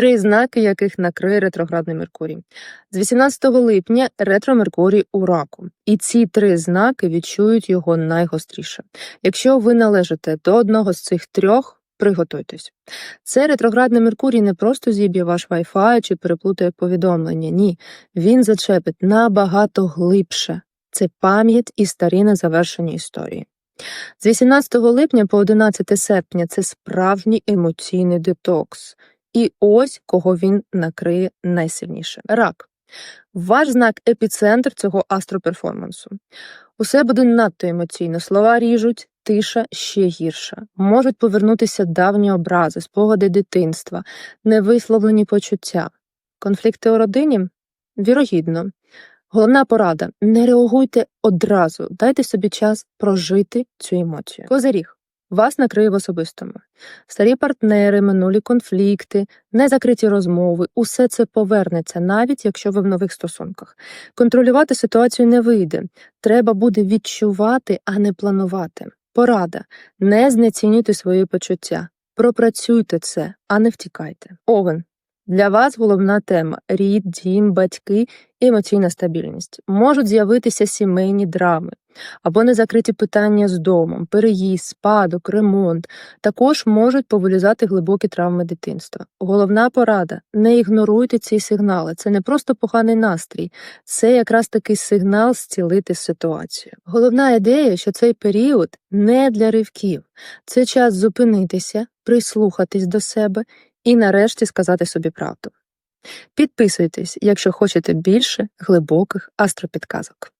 Три знаки, яких накриє ретроградний Меркурій. З 18 липня ретро Меркурій у раку, і ці три знаки відчують його найгостріше. Якщо ви належите до одного з цих трьох, приготуйтесь. Це ретроградний Меркурій не просто зіб'є ваш Wi-Fi чи переплутає повідомлення. Ні, він зачепить набагато глибше. Це пам'ять і старі незавершені історії. З 18 липня по 11 серпня це справжній емоційний детокс. І ось кого він накриє найсильніше. Рак. Ваш знак епіцентр цього астроперформансу. Усе буде надто емоційно. Слова ріжуть, тиша ще гірша. Можуть повернутися давні образи, спогади дитинства, невисловлені почуття. Конфлікти у родині? Вірогідно. Головна порада: не реагуйте одразу, дайте собі час прожити цю емоцію. Козиріг. Вас накриє в особистому. Старі партнери, минулі конфлікти, незакриті розмови усе це повернеться, навіть якщо ви в нових стосунках. Контролювати ситуацію не вийде. Треба буде відчувати, а не планувати. Порада: не знецінюйте свої почуття. Пропрацюйте це, а не втікайте. Овен. Для вас головна тема рід, дім, батьки і емоційна стабільність. Можуть з'явитися сімейні драми або незакриті питання з домом, переїзд, спадок, ремонт. Також можуть повилізати глибокі травми дитинства. Головна порада: не ігноруйте ці сигнали. Це не просто поганий настрій, це якраз такий сигнал зцілити ситуацію. Головна ідея, що цей період не для ривків, це час зупинитися, прислухатись до себе і нарешті сказати собі правду. Підписуйтесь, якщо хочете більше глибоких астропідказок.